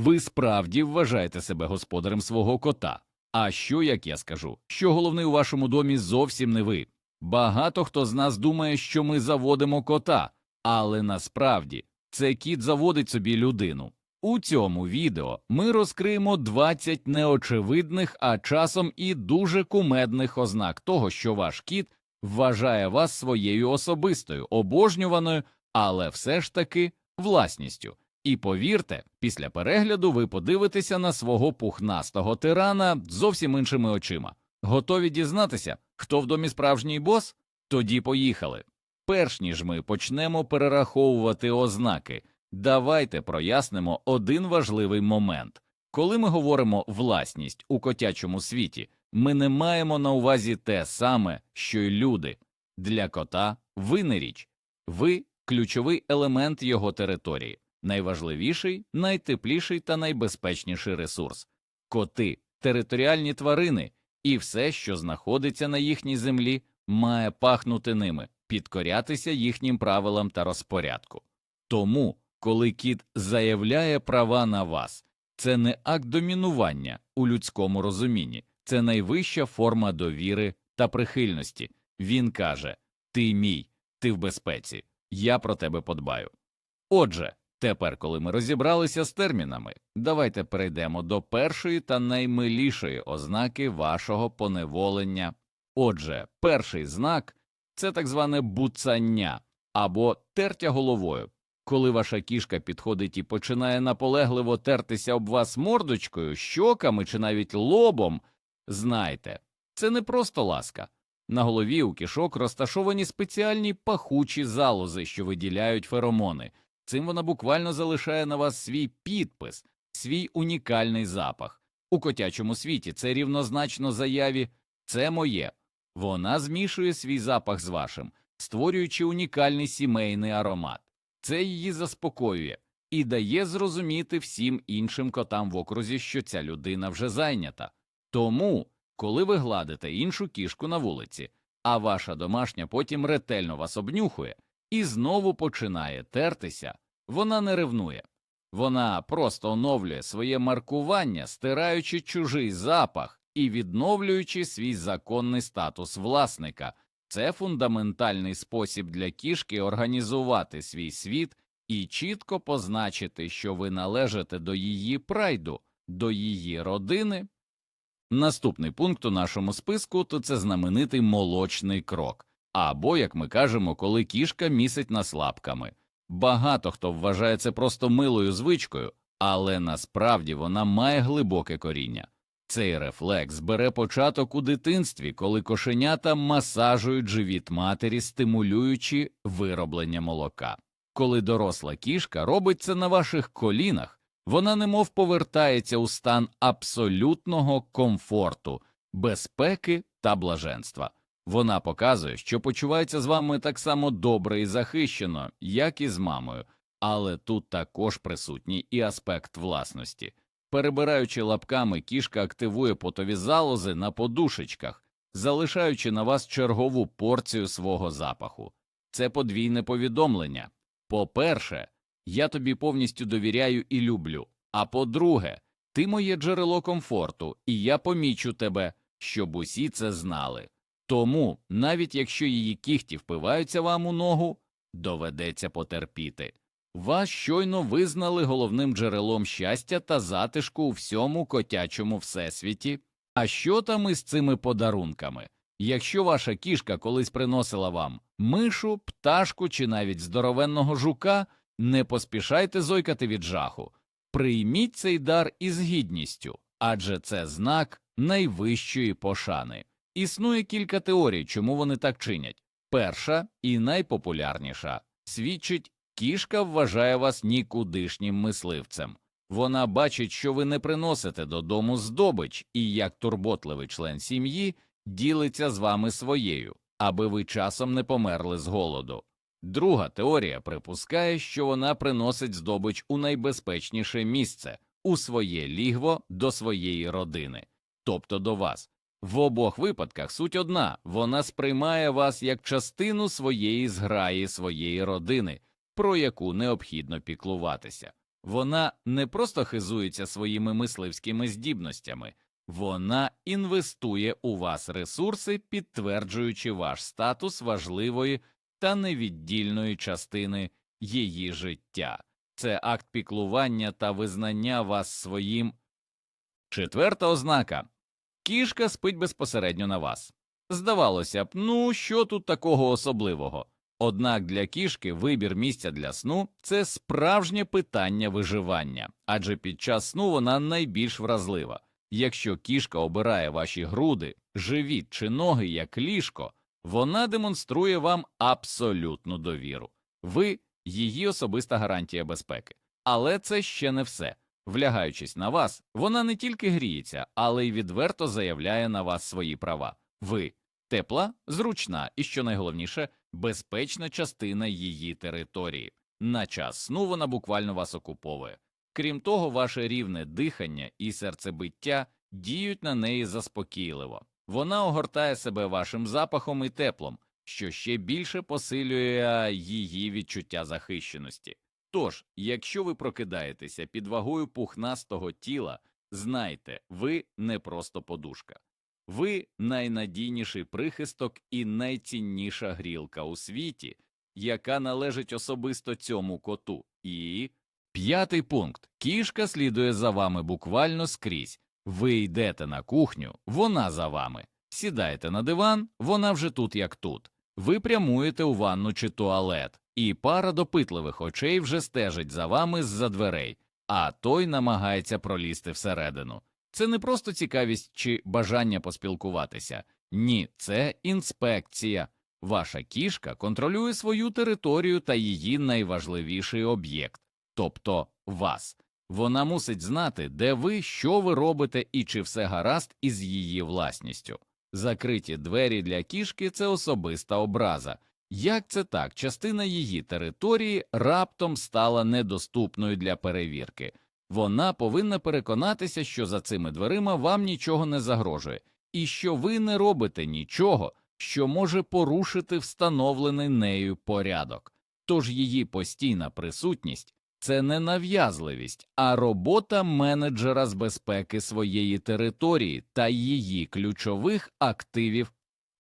Ви справді вважаєте себе господарем свого кота. А що, як я скажу, що головний у вашому домі зовсім не ви. Багато хто з нас думає, що ми заводимо кота, але насправді це кіт заводить собі людину. У цьому відео ми розкриємо 20 неочевидних, а часом і дуже кумедних ознак того, що ваш кіт вважає вас своєю особистою, обожнюваною, але все ж таки власністю. І повірте, після перегляду ви подивитеся на свого пухнастого тирана зовсім іншими очима. Готові дізнатися, хто в домі справжній бос? Тоді поїхали. Перш ніж ми почнемо перераховувати ознаки, давайте прояснимо один важливий момент. Коли ми говоримо власність у котячому світі, ми не маємо на увазі те саме, що й люди. Для кота ви не річ, ви ключовий елемент його території, найважливіший, найтепліший та найбезпечніший ресурс. Коти територіальні тварини, і все, що знаходиться на їхній землі, має пахнути ними, підкорятися їхнім правилам та розпорядку. Тому, коли кіт заявляє права на вас, це не акт домінування у людському розумінні, це найвища форма довіри та прихильності. Він каже Ти мій, ти в безпеці, я про тебе подбаю. Отже, тепер, коли ми розібралися з термінами, давайте перейдемо до першої та наймилішої ознаки вашого поневолення. Отже, перший знак це так зване буцання або тертя головою. Коли ваша кішка підходить і починає наполегливо тертися об вас мордочкою, щоками чи навіть лобом, знайте, це не просто ласка. На голові у кішок розташовані спеціальні пахучі залози, що виділяють феромони. Цим вона буквально залишає на вас свій підпис, свій унікальний запах. У котячому світі це рівнозначно заяві це моє. Вона змішує свій запах з вашим, створюючи унікальний сімейний аромат. Це її заспокоює і дає зрозуміти всім іншим котам в окрузі, що ця людина вже зайнята. Тому, коли ви гладите іншу кішку на вулиці, а ваша домашня потім ретельно вас обнюхує і знову починає тертися, вона не ревнує. Вона просто оновлює своє маркування, стираючи чужий запах і відновлюючи свій законний статус власника. Це фундаментальний спосіб для кішки організувати свій світ і чітко позначити, що ви належите до її прайду, до її родини. Наступний пункт у нашому списку то це знаменитий молочний крок, або, як ми кажемо, коли кішка місить нас лапками. Багато хто вважає це просто милою звичкою, але насправді вона має глибоке коріння. Цей рефлекс бере початок у дитинстві, коли кошенята масажують живіт матері, стимулюючи вироблення молока. Коли доросла кішка робить це на ваших колінах, вона немов повертається у стан абсолютного комфорту, безпеки та блаженства. Вона показує, що почувається з вами так само добре і захищено, як і з мамою, але тут також присутній і аспект власності. Перебираючи лапками, кішка активує потові залози на подушечках, залишаючи на вас чергову порцію свого запаху. Це подвійне повідомлення. По-перше, я тобі повністю довіряю і люблю. А по-друге, ти моє джерело комфорту, і я помічу тебе, щоб усі це знали. Тому, навіть якщо її кіхті впиваються вам у ногу, доведеться потерпіти. Вас щойно визнали головним джерелом щастя та затишку у всьому котячому всесвіті. А що там із цими подарунками? Якщо ваша кішка колись приносила вам мишу, пташку чи навіть здоровенного жука, не поспішайте зойкати від жаху. Прийміть цей дар із гідністю, адже це знак найвищої пошани. Існує кілька теорій, чому вони так чинять. Перша і найпопулярніша свідчить Кішка вважає вас нікудишнім мисливцем. Вона бачить, що ви не приносите додому здобич і, як турботливий член сім'ї, ділиться з вами своєю, аби ви часом не померли з голоду. Друга теорія припускає, що вона приносить здобич у найбезпечніше місце у своє лігво до своєї родини, тобто до вас. В обох випадках суть одна вона сприймає вас як частину своєї зграї, своєї родини про яку необхідно піклуватися. Вона не просто хизується своїми мисливськими здібностями, вона інвестує у вас ресурси, підтверджуючи ваш статус важливої та невіддільної частини її життя. Це акт піклування та визнання вас своїм. Четверта ознака кішка спить безпосередньо на вас. Здавалося б, ну що тут такого особливого? Однак для кішки вибір місця для сну це справжнє питання виживання, адже під час сну вона найбільш вразлива. Якщо кішка обирає ваші груди, живіт чи ноги як ліжко, вона демонструє вам абсолютну довіру. Ви її особиста гарантія безпеки. Але це ще не все. Влягаючись на вас, вона не тільки гріється, але й відверто заявляє на вас свої права. Ви тепла, зручна і, що найголовніше, безпечна частина її території. На час сну вона буквально вас окуповує. Крім того, ваше рівне дихання і серцебиття діють на неї заспокійливо. Вона огортає себе вашим запахом і теплом, що ще більше посилює її відчуття захищеності. Тож, якщо ви прокидаєтеся під вагою пухнастого тіла, знайте, ви не просто подушка. Ви найнадійніший прихисток і найцінніша грілка у світі, яка належить особисто цьому коту. І п'ятий пункт кішка слідує за вами буквально скрізь. Ви йдете на кухню, вона за вами. Сідаєте на диван, вона вже тут як тут. Ви прямуєте у ванну чи туалет, і пара допитливих очей вже стежить за вами з-за дверей, а той намагається пролізти всередину. Це не просто цікавість чи бажання поспілкуватися. Ні, це інспекція. Ваша кішка контролює свою територію та її найважливіший об'єкт, тобто вас. Вона мусить знати, де ви, що ви робите і чи все гаразд із її власністю. Закриті двері для кішки це особиста образа. Як це так, частина її території раптом стала недоступною для перевірки. Вона повинна переконатися, що за цими дверима вам нічого не загрожує, і що ви не робите нічого, що може порушити встановлений нею порядок. Тож її постійна присутність це не нав'язливість, а робота менеджера з безпеки своєї території та її ключових активів.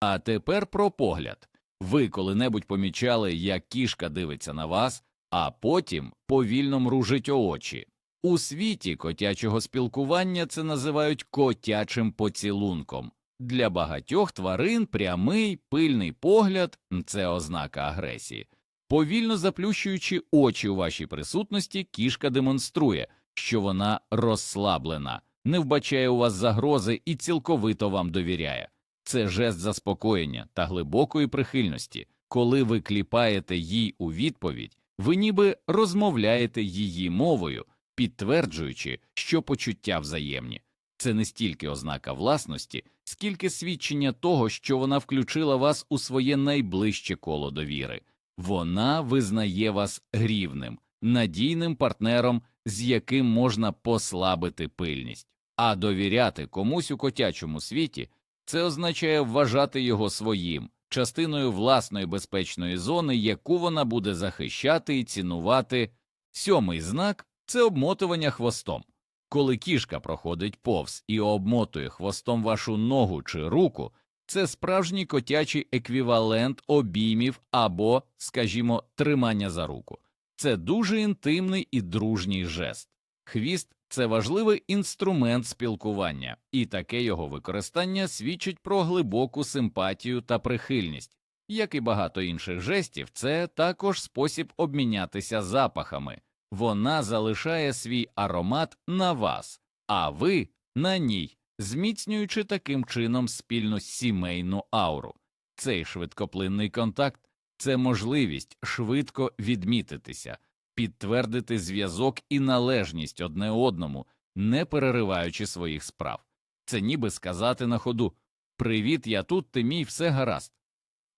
А тепер про погляд. Ви коли-небудь помічали, як кішка дивиться на вас, а потім повільно мружить очі. У світі котячого спілкування це називають котячим поцілунком. Для багатьох тварин прямий пильний погляд це ознака агресії. Повільно заплющуючи очі у вашій присутності, кішка демонструє, що вона розслаблена, не вбачає у вас загрози і цілковито вам довіряє. Це жест заспокоєння та глибокої прихильності. Коли ви кліпаєте їй у відповідь, ви ніби розмовляєте її мовою, підтверджуючи, що почуття взаємні. Це не стільки ознака власності, скільки свідчення того, що вона включила вас у своє найближче коло довіри. Вона визнає вас грівним, надійним партнером, з яким можна послабити пильність, а довіряти комусь у котячому світі це означає вважати його своїм, частиною власної безпечної зони, яку вона буде захищати і цінувати. Сьомий знак це обмотування хвостом. Коли кішка проходить повз і обмотує хвостом вашу ногу чи руку, це справжній котячий еквівалент обіймів або, скажімо, тримання за руку. Це дуже інтимний і дружній жест. Хвіст це важливий інструмент спілкування, і таке його використання свідчить про глибоку симпатію та прихильність. Як і багато інших жестів, це також спосіб обмінятися запахами. Вона залишає свій аромат на вас, а ви на ній, зміцнюючи таким чином спільну сімейну ауру. Цей швидкоплинний контакт це можливість швидко відмітитися, підтвердити зв'язок і належність одне одному, не перериваючи своїх справ. Це ніби сказати на ходу Привіт, я тут, ти мій, все гаразд.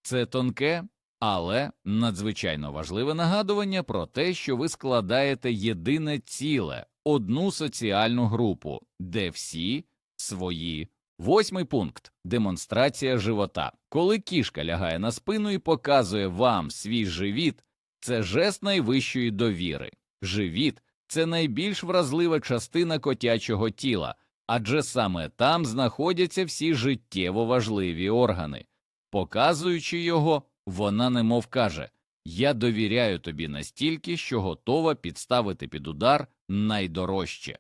Це тонке, але надзвичайно важливе нагадування про те, що ви складаєте єдине ціле, одну соціальну групу, де всі свої. Восьмий пункт демонстрація живота. Коли кішка лягає на спину і показує вам свій живіт, це жест найвищої довіри. Живіт це найбільш вразлива частина котячого тіла, адже саме там знаходяться всі життєво важливі органи. Показуючи його, вона немов каже Я довіряю тобі настільки, що готова підставити під удар найдорожче.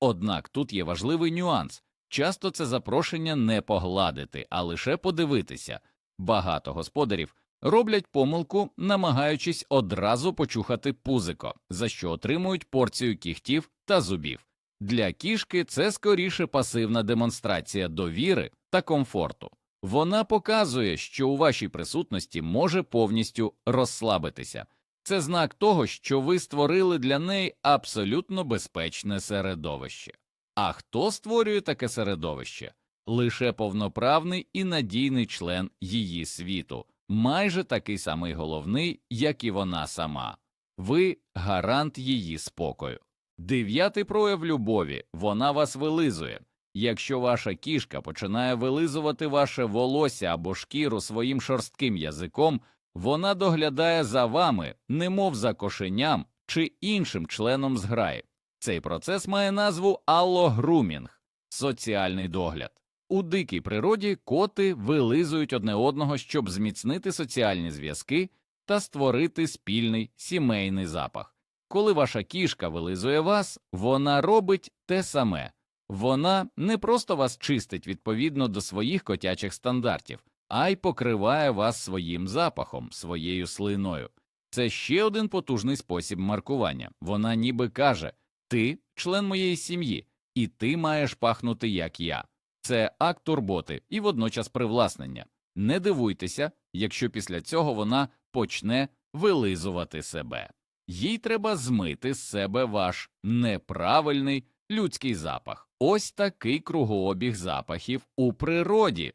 Однак тут є важливий нюанс часто це запрошення не погладити, а лише подивитися. Багато господарів роблять помилку, намагаючись одразу почухати пузико, за що отримують порцію кігтів та зубів. Для кішки це скоріше пасивна демонстрація довіри та комфорту. Вона показує, що у вашій присутності може повністю розслабитися. Це знак того, що ви створили для неї абсолютно безпечне середовище. А хто створює таке середовище? Лише повноправний і надійний член її світу, майже такий самий головний, як і вона сама. Ви гарант її спокою. Дев'ятий прояв любові вона вас вилизує. Якщо ваша кішка починає вилизувати ваше волосся або шкіру своїм шорстким язиком, вона доглядає за вами, немов за кошеням чи іншим членом зграї. Цей процес має назву аллогрумінг – соціальний догляд. У дикій природі коти вилизують одне одного, щоб зміцнити соціальні зв'язки та створити спільний сімейний запах. Коли ваша кішка вилизує вас, вона робить те саме. Вона не просто вас чистить відповідно до своїх котячих стандартів, а й покриває вас своїм запахом, своєю слиною. Це ще один потужний спосіб маркування. Вона ніби каже Ти член моєї сім'ї, і ти маєш пахнути як я. Це акт турботи і водночас привласнення. Не дивуйтеся, якщо після цього вона почне вилизувати себе. Їй треба змити з себе ваш неправильний людський запах. Ось такий кругообіг запахів у природі.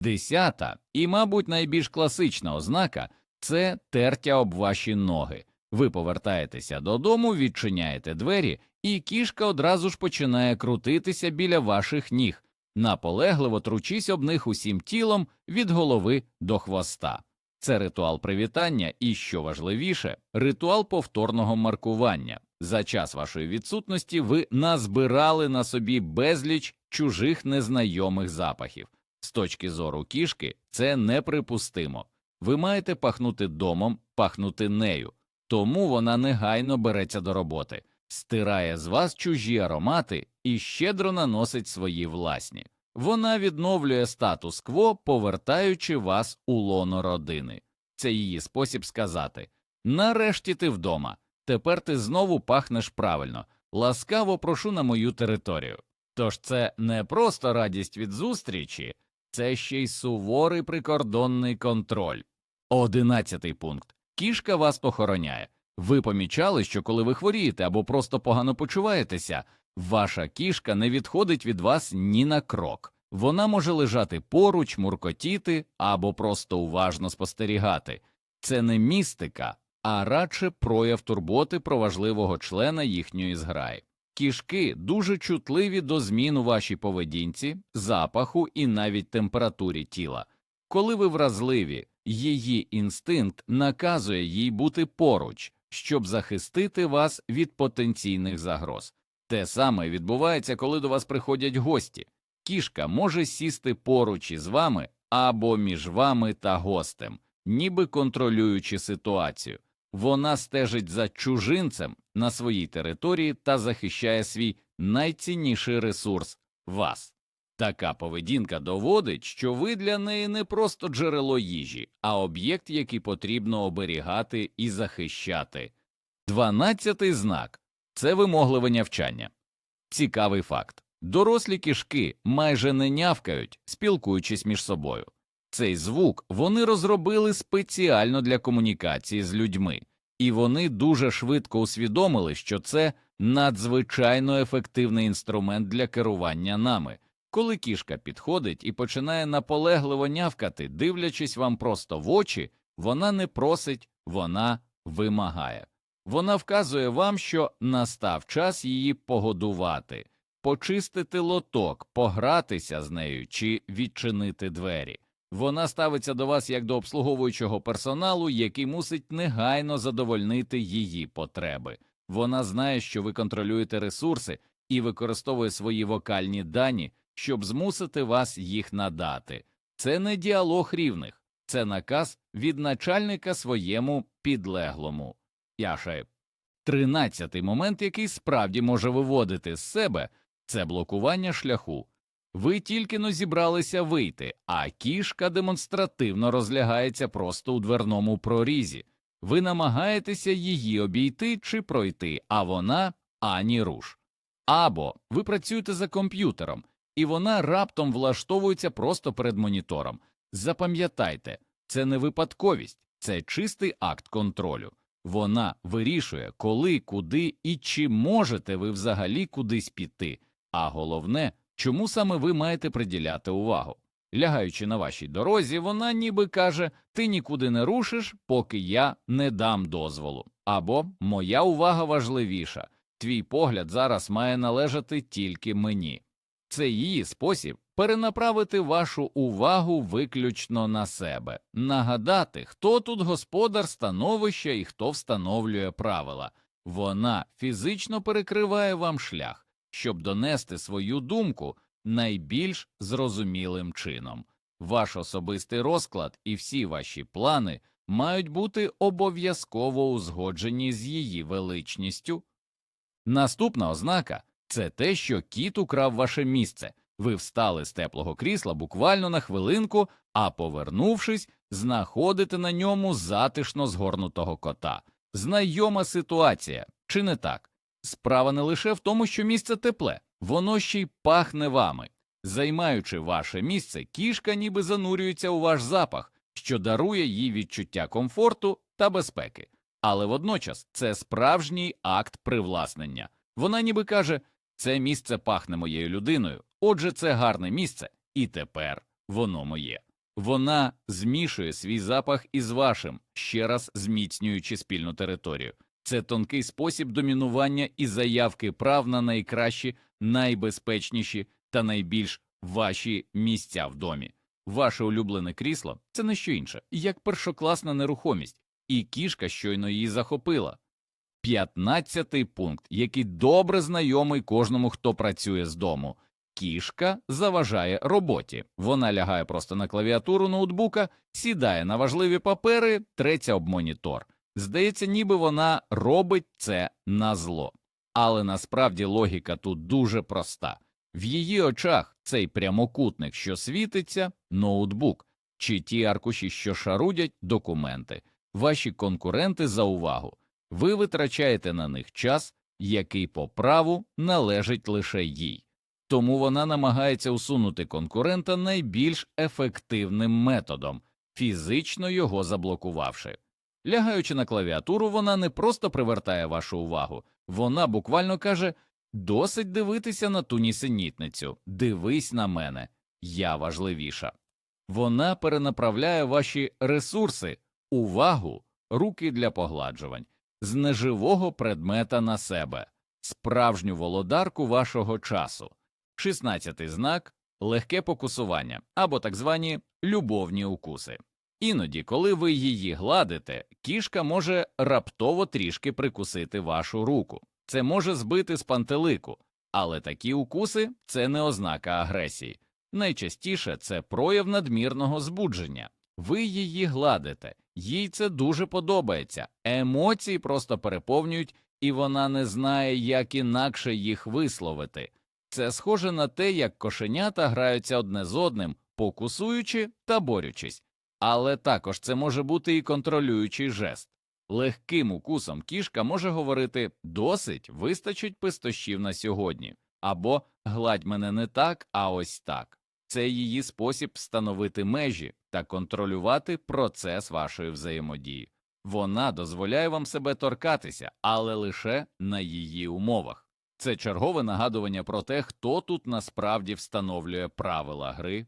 Десята і, мабуть, найбільш класична ознака це тертя об ваші ноги. Ви повертаєтеся додому, відчиняєте двері, і кішка одразу ж починає крутитися біля ваших ніг, наполегливо тручись об них усім тілом від голови до хвоста. Це ритуал привітання і, що важливіше, ритуал повторного маркування. За час вашої відсутності ви назбирали на собі безліч чужих незнайомих запахів. З точки зору кішки, це неприпустимо. Ви маєте пахнути домом, пахнути нею, тому вона негайно береться до роботи, стирає з вас чужі аромати і щедро наносить свої власні. Вона відновлює статус-кво, повертаючи вас у лоно родини. Це її спосіб сказати нарешті ти вдома, тепер ти знову пахнеш правильно, ласкаво прошу на мою територію. Тож це не просто радість від зустрічі, це ще й суворий прикордонний контроль. Одинадцятий пункт. Кішка вас охороняє. Ви помічали, що коли ви хворієте або просто погано почуваєтеся, ваша кішка не відходить від вас ні на крок. Вона може лежати поруч, муркотіти або просто уважно спостерігати. Це не містика, а радше прояв турботи про важливого члена їхньої зграї. Кішки дуже чутливі до змін у вашій поведінці, запаху і навіть температурі тіла. Коли ви вразливі, її інстинкт наказує їй бути поруч, щоб захистити вас від потенційних загроз. Те саме відбувається, коли до вас приходять гості. Кішка може сісти поруч із вами або між вами та гостем, ніби контролюючи ситуацію. Вона стежить за чужинцем на своїй території та захищає свій найцінніший ресурс вас. Така поведінка доводить, що ви для неї не просто джерело їжі, а об'єкт, який потрібно оберігати і захищати. Дванадцятий знак це вимогливе нявчання. Цікавий факт дорослі кішки майже не нявкають, спілкуючись між собою. Цей звук вони розробили спеціально для комунікації з людьми, і вони дуже швидко усвідомили, що це надзвичайно ефективний інструмент для керування нами. Коли кішка підходить і починає наполегливо нявкати, дивлячись вам просто в очі, вона не просить, вона вимагає. Вона вказує вам, що настав час її погодувати, почистити лоток, погратися з нею чи відчинити двері. Вона ставиться до вас як до обслуговуючого персоналу, який мусить негайно задовольнити її потреби. Вона знає, що ви контролюєте ресурси і використовує свої вокальні дані, щоб змусити вас їх надати. Це не діалог рівних, це наказ від начальника своєму підлеглому. Яше. Тринадцятий момент, який справді може виводити з себе, це блокування шляху. Ви тільки но зібралися вийти, а кішка демонстративно розлягається просто у дверному прорізі. Ви намагаєтеся її обійти чи пройти, а вона ані руш. Або ви працюєте за комп'ютером, і вона раптом влаштовується просто перед монітором. Запам'ятайте, це не випадковість, це чистий акт контролю. Вона вирішує, коли, куди і чи можете ви взагалі кудись піти, а головне, чому саме ви маєте приділяти увагу. Лягаючи на вашій дорозі, вона ніби каже ти нікуди не рушиш, поки я не дам дозволу. Або моя увага важливіша, твій погляд зараз має належати тільки мені. Це її спосіб перенаправити вашу увагу виключно на себе, нагадати, хто тут господар становища і хто встановлює правила. Вона фізично перекриває вам шлях, щоб донести свою думку найбільш зрозумілим чином. Ваш особистий розклад і всі ваші плани мають бути обов'язково узгоджені з її величністю. Наступна ознака це те, що кіт украв ваше місце. Ви встали з теплого крісла буквально на хвилинку, а повернувшись, знаходите на ньому затишно згорнутого кота. Знайома ситуація, чи не так? Справа не лише в тому, що місце тепле, воно ще й пахне вами. Займаючи ваше місце, кішка ніби занурюється у ваш запах, що дарує їй відчуття комфорту та безпеки. Але водночас це справжній акт привласнення. Вона ніби каже це місце пахне моєю людиною, отже, це гарне місце, і тепер воно моє. Вона змішує свій запах із вашим, ще раз зміцнюючи спільну територію. Це тонкий спосіб домінування і заявки прав на найкращі, найбезпечніші та найбільш ваші місця в домі. Ваше улюблене крісло це не що інше, як першокласна нерухомість, і кішка щойно її захопила. П'ятнадцятий пункт, який добре знайомий кожному, хто працює з дому. Кішка заважає роботі. Вона лягає просто на клавіатуру ноутбука, сідає на важливі папери, треться об монітор. Здається, ніби вона робить це на зло. Але насправді логіка тут дуже проста. В її очах цей прямокутник, що світиться, ноутбук, чи ті аркуші, що шарудять документи, ваші конкуренти за увагу. Ви витрачаєте на них час, який по праву належить лише їй. Тому вона намагається усунути конкурента найбільш ефективним методом, фізично його заблокувавши. Лягаючи на клавіатуру, вона не просто привертає вашу увагу, вона буквально каже досить дивитися на ту нісенітницю, дивись на мене, я важливіша. Вона перенаправляє ваші ресурси, увагу, руки для погладжувань, з неживого предмета на себе, справжню володарку вашого часу. Шістнадцятий знак легке покусування або так звані любовні укуси. Іноді, коли ви її гладите, кішка може раптово трішки прикусити вашу руку. Це може збити з пантелику, але такі укуси це не ознака агресії. Найчастіше це прояв надмірного збудження. Ви її гладите, їй це дуже подобається. Емоції просто переповнюють, і вона не знає, як інакше їх висловити. Це схоже на те, як кошенята граються одне з одним, покусуючи та борючись. Але також це може бути і контролюючий жест. Легким укусом кішка може говорити досить вистачить пистощів на сьогодні, або гладь мене не так, а ось так. Це її спосіб встановити межі та контролювати процес вашої взаємодії. Вона дозволяє вам себе торкатися, але лише на її умовах. Це чергове нагадування про те, хто тут насправді встановлює правила гри.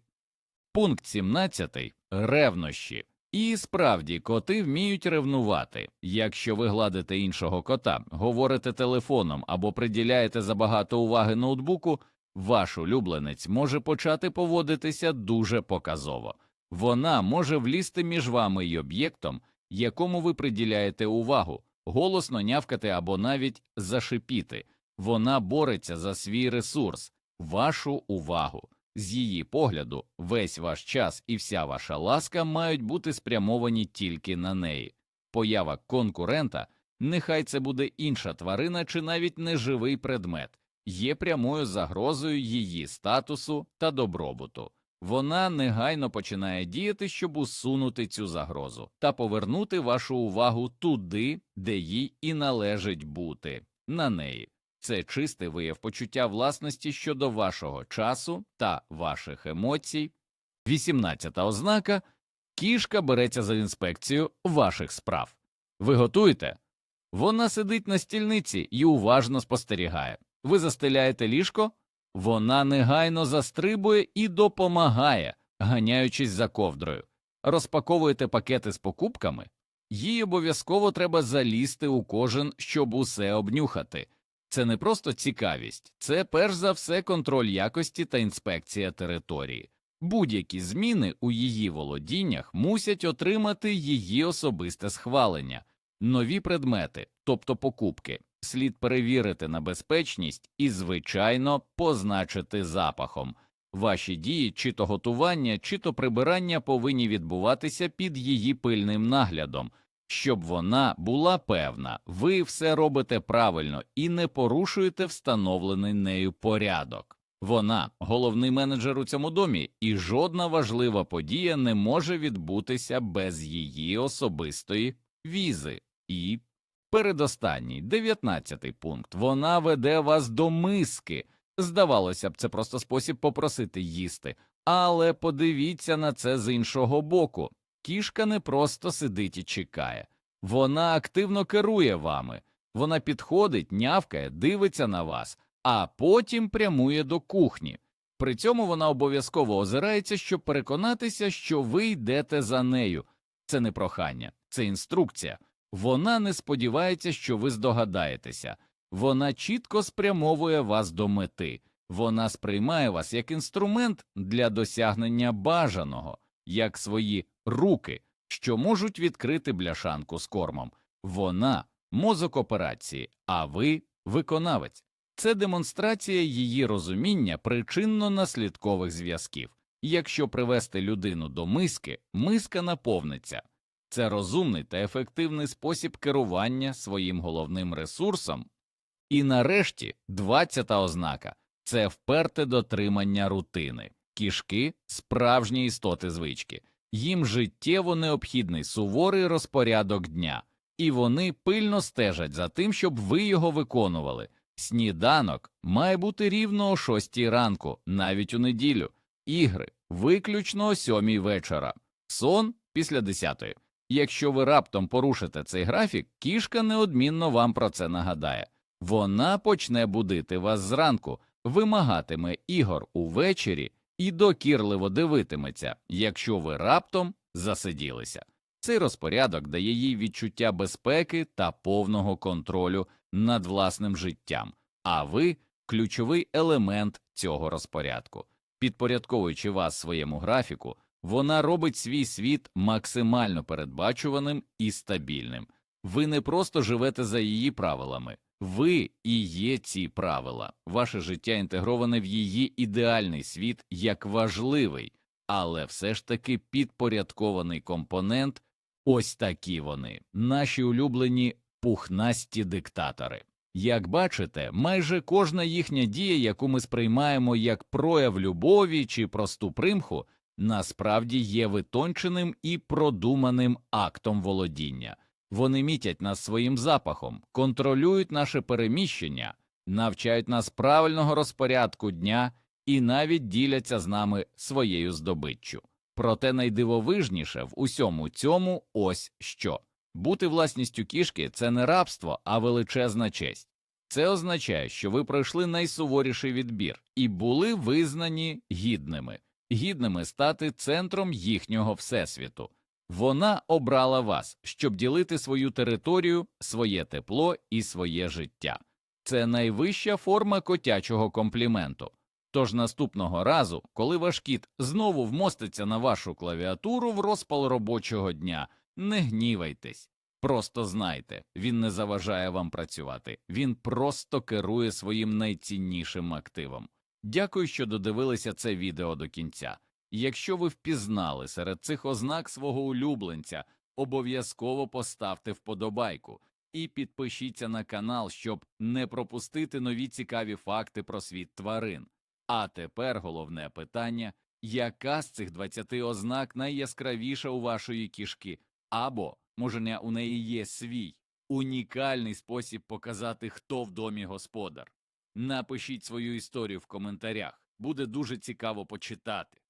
Пункт 17. ревнощі. І справді коти вміють ревнувати. Якщо ви гладите іншого кота, говорите телефоном або приділяєте забагато уваги ноутбуку, ваш улюбленець може почати поводитися дуже показово. Вона може влізти між вами і об'єктом, якому ви приділяєте увагу, голосно нявкати або навіть зашипіти. Вона бореться за свій ресурс, вашу увагу. З її погляду, весь ваш час і вся ваша ласка мають бути спрямовані тільки на неї. Поява конкурента, нехай це буде інша тварина чи навіть неживий предмет, є прямою загрозою її статусу та добробуту. Вона негайно починає діяти, щоб усунути цю загрозу та повернути вашу увагу туди, де їй і належить бути, на неї. Це чистий вияв почуття власності щодо вашого часу та ваших емоцій. 18 ознака кішка береться за інспекцію ваших справ. Ви готуєте? Вона сидить на стільниці і уважно спостерігає. Ви застеляєте ліжко, вона негайно застрибує і допомагає, ганяючись за ковдрою. Розпаковуєте пакети з покупками, їй обов'язково треба залізти у кожен, щоб усе обнюхати. Це не просто цікавість, це перш за все контроль якості та інспекція території. Будь-які зміни у її володіннях мусять отримати її особисте схвалення, нові предмети, тобто покупки, слід перевірити на безпечність і, звичайно, позначити запахом. Ваші дії, чи то готування, чи то прибирання повинні відбуватися під її пильним наглядом, щоб вона була певна, ви все робите правильно і не порушуєте встановлений нею порядок. Вона головний менеджер у цьому домі, і жодна важлива подія не може відбутися без її особистої візи. І передостанній, дев'ятнадцятий пункт. Вона веде вас до миски. Здавалося б, це просто спосіб попросити їсти, але подивіться на це з іншого боку. Кішка не просто сидить і чекає, вона активно керує вами, вона підходить, нявкає, дивиться на вас, а потім прямує до кухні. При цьому вона обов'язково озирається, щоб переконатися, що ви йдете за нею. Це не прохання, це інструкція. Вона не сподівається, що ви здогадаєтеся, вона чітко спрямовує вас до мети, вона сприймає вас як інструмент для досягнення бажаного, як свої руки, що можуть відкрити бляшанку з кормом. Вона мозок операції, а ви виконавець. Це демонстрація її розуміння причинно-наслідкових зв'язків. Якщо привести людину до миски, миска наповниться. Це розумний та ефективний спосіб керування своїм головним ресурсом. І нарешті, двадцята ознака це вперте дотримання рутини. Кішки справжні істоти звички, їм життєво необхідний суворий розпорядок дня, і вони пильно стежать за тим, щоб ви його виконували. Сніданок має бути рівно о шостій ранку, навіть у неділю, ігри виключно о сьомій вечора, сон після десятої. Якщо ви раптом порушите цей графік, кішка неодмінно вам про це нагадає. Вона почне будити вас зранку, вимагатиме ігор увечері і докірливо дивитиметься, якщо ви раптом засиділися. Цей розпорядок дає їй відчуття безпеки та повного контролю над власним життям, а ви ключовий елемент цього розпорядку. Підпорядковуючи вас своєму графіку, вона робить свій світ максимально передбачуваним і стабільним. Ви не просто живете за її правилами, ви і є ці правила. Ваше життя інтегроване в її ідеальний світ як важливий, але все ж таки підпорядкований компонент. Ось такі вони, наші улюблені пухнасті диктатори. Як бачите, майже кожна їхня дія, яку ми сприймаємо як прояв любові чи просту примху, насправді є витонченим і продуманим актом володіння. Вони мітять нас своїм запахом, контролюють наше переміщення, навчають нас правильного розпорядку дня і навіть діляться з нами своєю здобиччю. Проте найдивовижніше в усьому цьому ось що бути власністю кішки це не рабство, а величезна честь. Це означає, що ви пройшли найсуворіший відбір і були визнані гідними, гідними стати центром їхнього всесвіту. Вона обрала вас, щоб ділити свою територію, своє тепло і своє життя. Це найвища форма котячого компліменту. Тож наступного разу, коли ваш кіт знову вмоститься на вашу клавіатуру в розпал робочого дня, не гнівайтесь. Просто знайте, він не заважає вам працювати, він просто керує своїм найціннішим активом. Дякую, що додивилися це відео до кінця. Якщо ви впізнали серед цих ознак свого улюбленця, обов'язково поставте вподобайку і підпишіться на канал, щоб не пропустити нові цікаві факти про світ тварин. А тепер головне питання яка з цих 20 ознак найяскравіша у вашої кішки, або, може, у неї є свій унікальний спосіб показати, хто в домі господар. Напишіть свою історію в коментарях, буде дуже цікаво почитати.